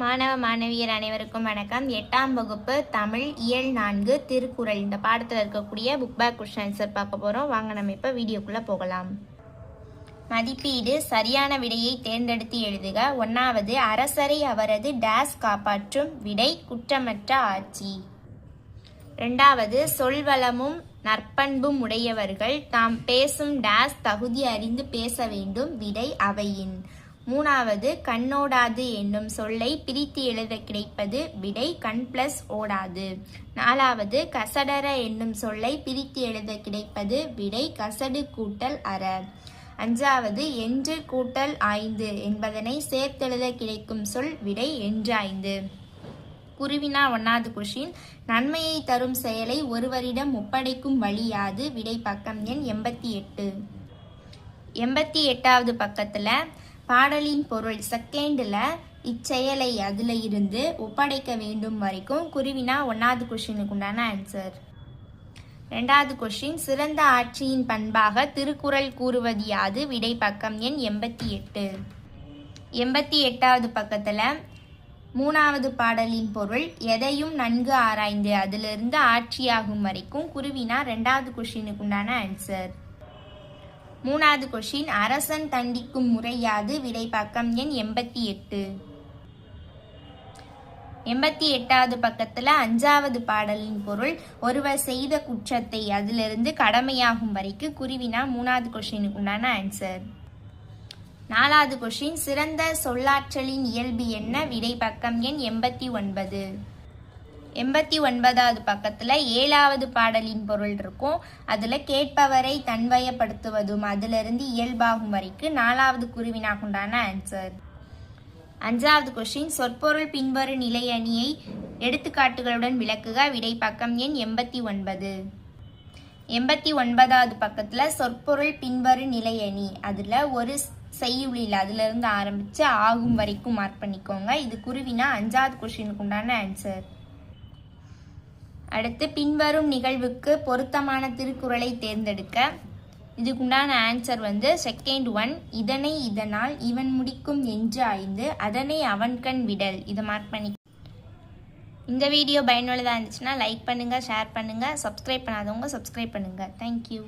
மாணவ மாணவியர் அனைவருக்கும் வணக்கம். எட்டாம் வகுப்பு தமிழ் இயல் நான்கு திருக்குறள். இந்த பாடத்தில் இருக்கக்கூடிய புக் பேக் கொஸ்டின் ஆன்சர் பார்க்க போகிறோம் வாங்க நம்ம இப்போ வீடியோக்குள்ளே போகலாம். மதிப்பீடு சரியான விடையை தேர்ந்தெடுத்து எழுதுக. ஒன்றாவது அரசரை அவரது டேஸ் காப்பாற்றும் விடை குற்றமற்ற ஆட்சி. ரெண்டாவது சொல்வளமும் நற்பண்பும் உடையவர்கள் தாம் பேசும் டேஸ் தகுதி அறிந்து பேச வேண்டும். விடை அவையின். மூணாவது கண்ணோடாது என்னும் சொல்லை பிரித்து எழுத கிடைப்பது விடை கண் பிளஸ் ஓடாது. நாலாவது கசடர என்னும் சொல்லை பிரித்து எழுத கிடைப்பது விடை கசடு கூட்டல் அற. அஞ்சாவது என்று கூட்டல் ஐந்து என்பதனை சேர்த்தெழுத கிடைக்கும் சொல் விடை என்றாய்ந்து குருவினா ஒன்னாவது கொஷின். நன்மையை தரும் செயலை ஒருவரிடம் ஒப்படைக்கும் வழியாது விடை பக்கம் எண் எண்பத்தி எட்டு. எண்பத்தி எட்டாவது பக்கத்தில் பாடலின் பொருள் செகண்டில் இச்செயலை அதில் இருந்து ஒப்படைக்க வேண்டும் வரைக்கும் குருவினா ஒன்றாவது கொஷினுக்கு உண்டான ஆன்சர் ரெண்டாவது கொஷின் சிறந்த ஆட்சியின் பண்பாக திருக்குறள் கூறுவது யாது? விடை பக்கம் எண் எண்பத்தி எட்டு. எண்பத்தி எட்டாவது பக்கத்தில் மூணாவது பாடலின் பொருள் எதையும் நன்கு ஆராய்ந்து அதிலிருந்து ஆட்சியாகும் வரைக்கும் குருவினா ரெண்டாவது கொஷினுக்கு உண்டான ஆன்சர் மூணாவது கொஷின் அரசன் தண்டிக்கும் முறையாது விடை பக்கம் எண் எண்பத்தி எட்டு. எண்பத்தி எட்டாவது பக்கத்துல அஞ்சாவது பாடலின் பொருள் ஒருவர் செய்த குற்றத்தை அதிலிருந்து கடமையாகும் வரைக்கும் குருவினா மூணாவது கொஷினுக்கு உண்டான ஆன்சர் நாலாவது கொஷின் சிறந்த சொல்லாற்றலின் இயல்பு என்ன? விடை பக்கம் எண் எண்பத்தி ஒன்பது. எண்பத்தி ஒன்பதாவது பக்கத்தில் ஏழாவது பாடலின் பொருள் இருக்கும். அதில் கேட்பவரை தன்வயப்படுத்துவதும் அதிலிருந்து இயல்பாகும் வரைக்கும் நாலாவது குருவினாகுண்டான ஆன்சர் அஞ்சாவது கொஷின் சொற்பொருள் பின்வரும் நிலை அணியை எடுத்துக்காட்டுகளுடன் விளக்குக. விடை பக்கம் எண் எண்பத்தி ஒன்பது. எண்பத்தி ஒன்பதாவது பக்கத்தில் சொற்பொருள் பின்வரும் நிலை அணி. அதில் ஒரு செய்யுளில் அதிலிருந்து ஆரம்பித்து ஆகும் வரைக்கும் மார்க் பண்ணிக்கோங்க. இது குருவினா அஞ்சாவது கொஷினுக்கு உண்டான ஆன்சர் அடுத்து பின்வரும் நிகழ்வுக்கு பொருத்தமான திருக்குறளை தேர்ந்தெடுக்க. இதுக்குண்டான ஆன்சர் வந்து செகண்ட் ஒன் இதனை இதனால் இவன் முடிக்கும் என்று ஆய்ந்து அதனை அவன்கண் விடல். இதை மார்க் பண்ணி இந்த வீடியோ பயனுள்ளதாக இருந்துச்சுன்னா லைக் பண்ணுங்கள் ஷேர் பண்ணுங்கள் சப்ஸ்கிரைப் பண்ணாதவங்க சப்ஸ்கிரைப் பண்ணுங்கள் தேங்க்யூ